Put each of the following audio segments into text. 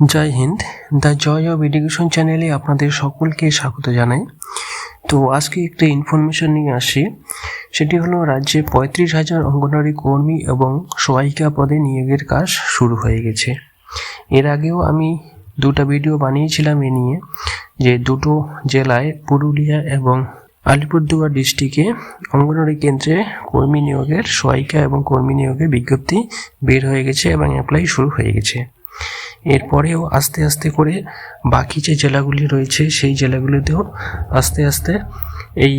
Jai Hind. The joy of education চ্যানেলে আপনাদের সকলকে স্বাগত জানাই। তো আজকে একটা ইনফরমেশন নিয়ে আসি। সেটি হলো রাজ্যে পঁয়ত্রিশ হাজার অঙ্গনওয়াড়ি কর্মী এবং সহায়িকা পদে নিয়োগের কাজ শুরু হয়ে গেছে। এর আগেও আমি দুটো ভিডিও বানিয়েছিলাম এ নিয়ে, যে দুটো জেলায় পুরুলিয়া এবং আলিপুরদুয়ার ডিস্ট্রিক্টে অঙ্গনওয়াড়ি কেন্দ্রে কর্মী নিয়োগের, সহায়িকা এবং কর্মী নিয়োগের বিজ্ঞপ্তি বের হয়ে গেছে এবং অ্যাপ্লাই শুরু হয়ে গেছে। এরপরেও আস্তে আস্তে করে বাকি যে জেলাগুলি রয়েছে, সেই জেলাগুলিতেও আস্তে আস্তে এই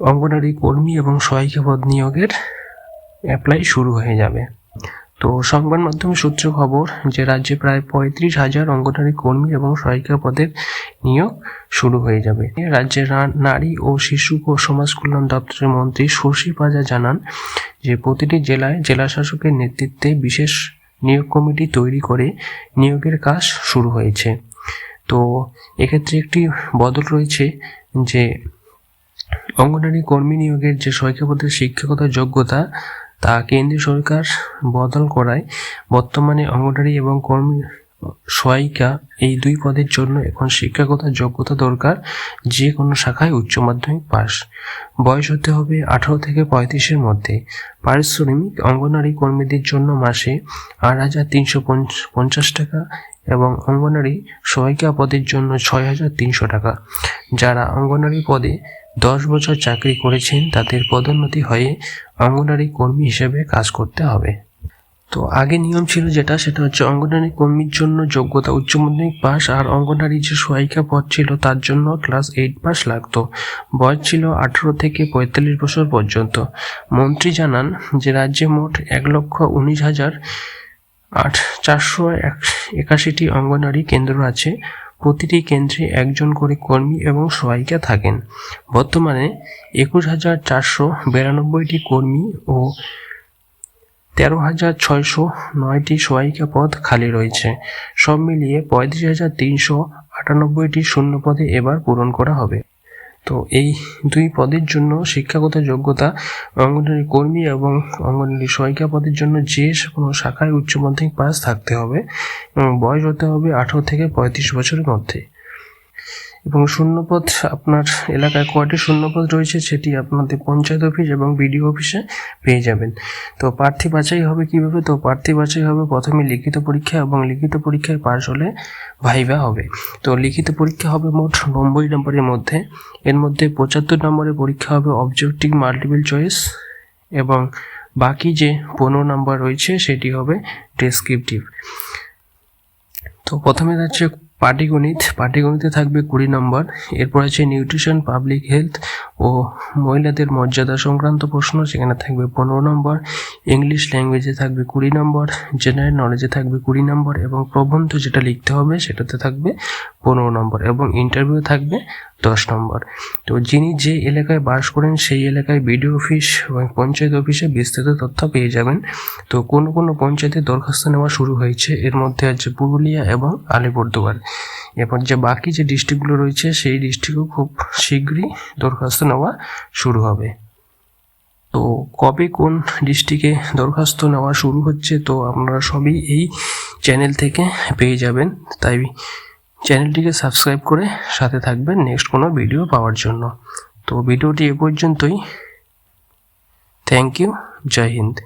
অঙ্গনারী কর্মী এবং সহায়িকা পদ নিয়োগের অ্যাপ্লাই শুরু হয়ে যাবে। তো সংবাদ মাধ্যমের সূত্র খবর যে রাজ্যে প্রায় পঁয়ত্রিশ হাজার অঙ্গনারী কর্মী এবং সহায়িকা পদের নিয়োগ শুরু হয়ে যাবে। রাজ্যের নারী ও শিশু ও সমাজ কল্যাণ দপ্তরের মন্ত্রী শশী পাজা জানান যে প্রতিটি জেলায় জেলা শাসকের নেতৃত্বে বিশেষ নিয়োগ কমিটি তৈরি করে নিয়োগের কাজ শুরু হয়েছে। তো এক্ষেত্রে একটি বদল রয়েছে যে অঙ্গনারী কর্মী নিয়োগের যে শৈক্ষপদের শিক্ষকতার যোগ্যতা, তা কেন্দ্রীয় সরকার বদল করায় বর্তমানে অঙ্গনারী এবং কর্মী সহায়িকা এই দুই পদের জন্য এখন শিক্ষাগত যোগ্যতা দরকার যে কোনো শাখায় উচ্চ মাধ্যমিক পাস। বয়স হতে হবে আঠারো থেকে পঁয়ত্রিশের মধ্যে। পারিশ্রমিক অঙ্গনারী কর্মীদের জন্য মাসে আট হাজার তিনশো পঞ্চাশ টাকা এবং অঙ্গনারী সহায়িকা পদের জন্য ছয় হাজার তিনশো টাকা। যারা অঙ্গনারী পদে দশ বছর চাকরি করেছেন তাদের পদোন্নতি হয়ে অঙ্গনারী কর্মী হিসেবে কাজ করতে হবে। তো আগে নিয়ম ছিল যেটা, সেটা হচ্ছে অঙ্গনারী কর্মীর জন্য যোগ্যতা, উচ্চ মাধ্যমিক পাস আর অঙ্গনারী যে সহায়িকা পদ ছিল তার জন্য ক্লাস এইট পাস লাগতো। বয়স ছিল আঠারো থেকে পঁয়তাল্লিশ বছর পর্যন্ত। মন্ত্রী জানান যে রাজ্যে মোট এক লক্ষ উনিশ হাজার আট চারশো একাশিটি অঙ্গনারী কেন্দ্র আছে। প্রতিটি কেন্দ্রে একজন করে কর্মী এবং সহায়িকা থাকেন। বর্তমানে একুশ হাজার চারশো বিরানব্বইটি কর্মী ও তেরো হাজার ছয়শো নয়টি সহায়িকা পদ খালি রয়েছে। সব মিলিয়ে পঁয়ত্রিশ হাজার তিনশো আটানব্বইটি শূন্য পদে এবার পূরণ করা হবে। তো এই দুই পদের জন্য শিক্ষাগত যোগ্যতা, অঙ্গনওয়াড়ি কর্মী এবং অঙ্গনওয়াড়ি সহায়িকা পদের জন্য যে কোনো শাখায় উচ্চ মাধ্যমিক পাস থাকতে হবে। এবং বয়স হতে হবে আঠারো থেকে পঁয়ত্রিশ বছরের মধ্যে। এবং শূন্যপদ, আপনার এলাকায় কয়টি শূন্যপদ রয়েছে সেটি আপনাদের পঞ্চায়েত অফিস এবং বিডিও অফিসে পেয়ে যাবেন। তো প্রার্থী বাছাই হবে কীভাবে? তো প্রার্থী বাছাই হবে প্রথমে লিখিত পরীক্ষা এবং লিখিত পরীক্ষায় পাশ হলে ভাইবা হবে। তো লিখিত পরীক্ষা হবে মোট নব্বই নম্বরের মধ্যে। এর মধ্যে পঁচাত্তর নম্বরের পরীক্ষা হবে অবজেক্টিভ মাল্টিপল চয়েস এবং বাকি যে পনেরো নাম্বার রয়েছে সেটি হবে ডেসক্রিপটিভ তো প্রথমে যাচ্ছে পাটিগণিত পাটিগণিতে থাকবে কুড়ি নম্বর। এরপর আছে নিউট্রিশন পাবলিক হেলথ ও মহিলাদের মর্যাদা সংক্রান্ত প্রশ্ন, সেখানে থাকবে পনেরো নম্বর। ইংলিশ ল্যাঙ্গুয়েজে থাকবে কুড়ি নম্বর। জেনারেল নলেজে থাকবে কুড়ি নম্বর এবং প্রবন্ধ যেটা লিখতে হবে সেটাতে থাকবে পনেরো নম্বর এবং ইন্টারভিউ থাকবে দশ নম্বর। তো যিনি যে এলাকায় বাস করেন সেই এলাকায় বিডিও অফিস এবং পঞ্চায়েত অফিসে বিস্তৃত তথ্য পেয়ে যাবেন। তো কোনো কোনো পঞ্চায়েতে দরখাস্ত নেওয়া শুরু হয়েছে। এর মধ্যে আছে পুরুলিয়া এবং আলিপুরদুয়ার। এরপর যে বাকি যে ডিস্ট্রিক্টগুলো রয়েছে, সেই ডিস্ট্রিক্টও খুব শীঘ্রই দরখাস্ত নেওয়া শুরু হবে। তো কবে কোন ডিস্ট্রিক্টে দরখাস্ত নেওয়া শুরু হচ্ছে, তো আপনারা সবই এই চ্যানেল থেকে পেয়ে যাবেন। তাই চ্যানেলটিকে সাবস্ক্রাইব করে সাথে থাকবেন নেক্সট কোনো ভিডিও পাওয়ার জন্য। তো ভিডিওটি এ পর্যন্তই। Thank you Joy Hind